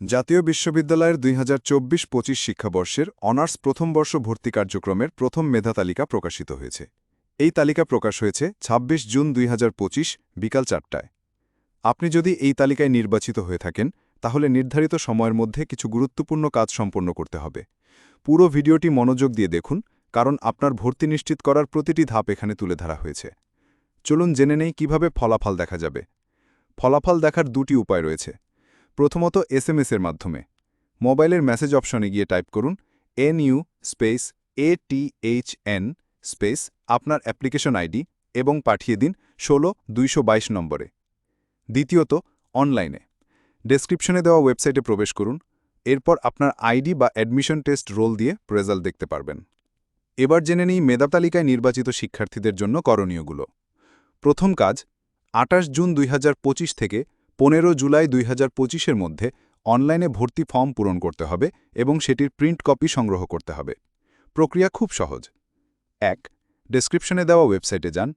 জাতীয় বিশ্ববিদ্যালয়ের দুই হাজার চব্বিশ পঁচিশ শিক্ষাবর্ষের অনার্স প্রথম বর্ষ ভর্তি কার্যক্রমের প্রথম মেধা তালিকা প্রকাশিত হয়েছে। এই তালিকা প্রকাশ হয়েছে ২৬ জুন দুই হাজার পঁচিশ বিকাল চারটায়। আপনি যদি এই তালিকায় নির্বাচিত হয়ে থাকেন, তাহলে নির্ধারিত সময়ের মধ্যে কিছু গুরুত্বপূর্ণ কাজ সম্পন্ন করতে হবে। পুরো ভিডিওটি মনোযোগ দিয়ে দেখুন, কারণ আপনার ভর্তি নিশ্চিত করার প্রতিটি ধাপ এখানে তুলে ধরা হয়েছে। চলুন জেনে নেই কীভাবে ফলাফল দেখা যাবে। ফলাফল দেখার দুটি উপায় রয়েছে। প্রথমত এসএমএস এর মাধ্যমে। মোবাইলের মেসেজ অপশনে গিয়ে টাইপ করুন, এনইউ স্পেস এটিএইচএন স্পেস আপনার অ্যাপ্লিকেশন আইডি এবং পাঠিয়ে দিন ষোলো দুইশো নম্বরে। দ্বিতীয়ত, অনলাইনে। ডেসক্রিপশনে দেওয়া ওয়েবসাইটে প্রবেশ করুন, এরপর আপনার আইডি বা অ্যাডমিশন টেস্ট রোল দিয়ে রেজাল্ট দেখতে পারবেন। এবার জেনে নিই মেধা তালিকায় নির্বাচিত শিক্ষার্থীদের জন্য করণীয়গুলো। প্রথম কাজ আটাশ জুন দুই হাজার পঁচিশ থেকে পনেরো জুলাই দুই হাজার মধ্যে অনলাইনে ভর্তি ফর্ম পূরণ করতে হবে এবং সেটির প্রিন্ট কপি সংগ্রহ করতে হবে। প্রক্রিয়া খুব সহজ। এক ডেসক্রিপশনে দেওয়া ওয়েবসাইটে যান।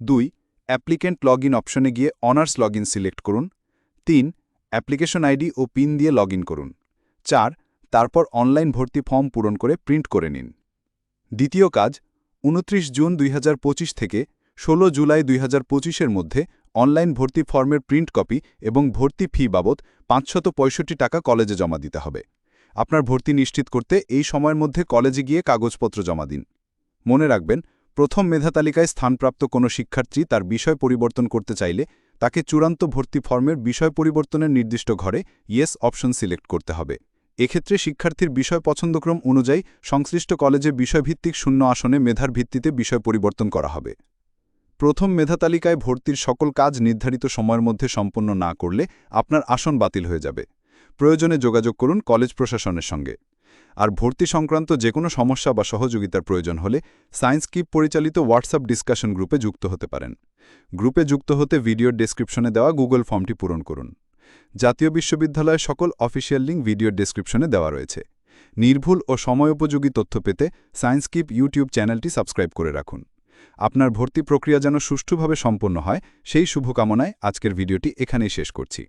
দুই অ্যাপ্লিকেন্ট লগ অপশনে গিয়ে অনার্স লগ সিলেক্ট করুন। তিন অ্যাপ্লিকেশন আইডি ও পিন দিয়ে লগ করুন। চার, তারপর অনলাইন ভর্তি ফর্ম পূরণ করে প্রিন্ট করে নিন। দ্বিতীয় কাজ, উনত্রিশ জুন দুই হাজার পঁচিশ থেকে ১৬ জুলাই দুই এর মধ্যে অনলাইন ভর্তি ফর্মের প্রিন্ট কপি এবং ভর্তি ফি বাবদ পাঁচশত টাকা কলেজে জমা দিতে হবে। আপনার ভর্তি নিশ্চিত করতে এই সময়ের মধ্যে কলেজে গিয়ে কাগজপত্র জমা দিন। মনে রাখবেন, প্রথম মেধা তালিকায় স্থানপ্রাপ্ত কোনো শিক্ষার্থী তার বিষয় পরিবর্তন করতে চাইলে তাকে চূড়ান্ত ভর্তি ফর্মের বিষয় পরিবর্তনের নির্দিষ্ট ঘরে ইয়েস অপশন সিলেক্ট করতে হবে। এক্ষেত্রে শিক্ষার্থীর বিষয় পছন্দক্রম অনুযায়ী সংশ্লিষ্ট কলেজে বিষয়ভিত্তিক শূন্য আসনে মেধার ভিত্তিতে বিষয় পরিবর্তন করা হবে। প্রথম মেধা তালিকায় ভর্তির সকল কাজ নির্ধারিত সময়ের মধ্যে সম্পন্ন না করলে আপনার আসন বাতিল হয়ে যাবে। প্রয়োজনে যোগাযোগ করুন কলেজ প্রশাসনের সঙ্গে। আর ভর্তি সংক্রান্ত যে কোনো সমস্যা বা সহযোগিতার প্রয়োজন হলে সায়েন্স কিপ পরিচালিত হোয়াটসঅ্যাপ ডিসকাশন গ্রুপে যুক্ত হতে পারেন। গ্রুপে যুক্ত হতে ভিডিওর ডেসক্রিপশনে দেওয়া গুগল ফর্মটি পূরণ করুন। জাতীয় বিশ্ববিদ্যালয়ের সকল অফিসিয়াল লিঙ্ক ভিডিওর ডেসক্রিপশনে দেওয়া রয়েছে। নির্ভুল ও সময়োপযোগী তথ্য পেতে সায়েন্স কিপ ইউটিউব চ্যানেলটি সাবস্ক্রাইব করে রাখুন। আপনার ভর্তি প্রক্রিয়া যেন সুষ্ঠুভাবে সম্পন্ন হয় সেই শুভকামনায় আজকের ভিডিওটি এখানেই শেষ করছি।